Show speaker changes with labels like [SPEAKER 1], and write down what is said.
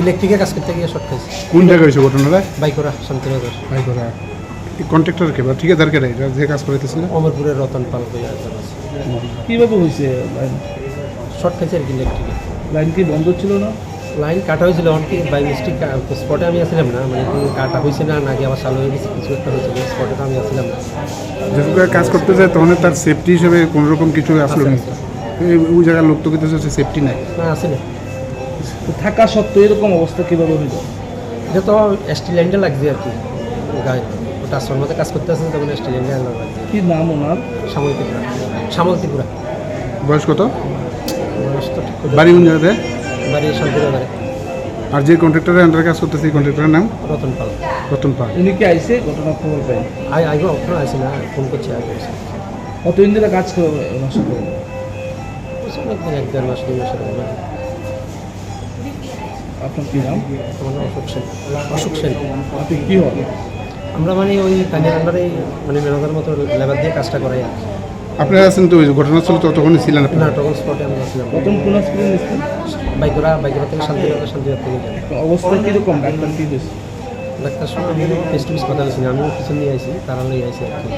[SPEAKER 1] ইলেকট্রিকের কাজ করতে গিয়ে শর্ট খাইছে।
[SPEAKER 2] কোন জায়গায় হয়েছে ঘটনাটা?
[SPEAKER 1] বাইকরা শান্তিনগর।
[SPEAKER 2] ভাই করা কন্ট্রাক্টর কে বা ঠিকাদার কে এটা যে কাজ করাইতেছিল?
[SPEAKER 1] অমরপুরের রতন পাল আছে।
[SPEAKER 3] কীভাবে হয়েছে লাইন
[SPEAKER 1] শর্ট খাইছে আর কি ইলেকট্রিকে
[SPEAKER 3] লাইন কি বন্ধ ছিল না?
[SPEAKER 1] লাইন কাটা হয়েছিল অনেকে বাই মিস্টেক স্পটে আমি আসছিলাম না। মানে কাটা হয়েছে না নাকি আবার চালু হয়ে গেছে কিছু একটা হয়েছিল। স্পটে তো আমি আসছিলাম না।
[SPEAKER 2] যখন কাজ করতে যায় তখন তার সেফটি হিসেবে কোনো রকম কিছু আসলো না ওই জায়গার লোক তো কিন্তু সেফটি নাই।
[SPEAKER 1] না আসেনি
[SPEAKER 3] তো থাকা সত্ত্বেও এরকম অবস্থা কীভাবে হইল?
[SPEAKER 1] এটা তো এসটি লাইনটা লাগছে আর কি। গায়ে ওটা আশ্রমের মধ্যে কাজ করতে আসেন তখন এসটি লাইনটা লাগছে।
[SPEAKER 3] কি নাম ওনার?
[SPEAKER 1] শ্যামল ত্রিপুরা। শ্যামল ত্রিপুরা।
[SPEAKER 2] বয়স কত?
[SPEAKER 1] বয়স তো ঠিক
[SPEAKER 2] বাড়ি কোন জায়গাতে?
[SPEAKER 1] বাড়ি শান্তিনগরে
[SPEAKER 2] আর যে কন্ট্রাক্টরের আন্ডারে কাজ করতেছে কন্ট্রাক্টরের নাম?
[SPEAKER 1] রতন পাল।
[SPEAKER 2] রতন পাল।
[SPEAKER 3] উনি কি আইসে ঘটনা খবর পাই।
[SPEAKER 1] আই আইগো ওখানে আসি না ফোন করছি আগে।
[SPEAKER 3] কতদিন ধরে কাজ করে ওনার সাথে
[SPEAKER 1] এক দেড় মাস দুই মাসের
[SPEAKER 3] আপনার কি নাম?
[SPEAKER 1] আমার অশোক সেন। অশোক সেন।
[SPEAKER 3] আপনি কি হন?
[SPEAKER 1] আমরা মানে ওই কানির আন্ডারে মানে মেনকার মতো লেবার দিয়ে কাজটা করাই আর।
[SPEAKER 2] আপনারা আছেন তো ওই ঘটনাস্থলে তো তখনই ছিলেন
[SPEAKER 1] না
[SPEAKER 2] আপনারা
[SPEAKER 1] তখন স্পটে আমরা ছিলাম।
[SPEAKER 3] প্রথম কোন হসপিটাল নিচ্ছেন
[SPEAKER 1] বাইকরা বাইকরা থেকে শান্তিনগর শান্তিনগর থেকে যাই
[SPEAKER 3] অবস্থা কীরকম? ডাক্তার কি দিয়েছে?
[SPEAKER 1] ডাক্তার সঙ্গে আমি ফেস টু ফেস কথা বলছি আমিও পিছন নিয়ে আইছি তারা লই আইছি আর কি।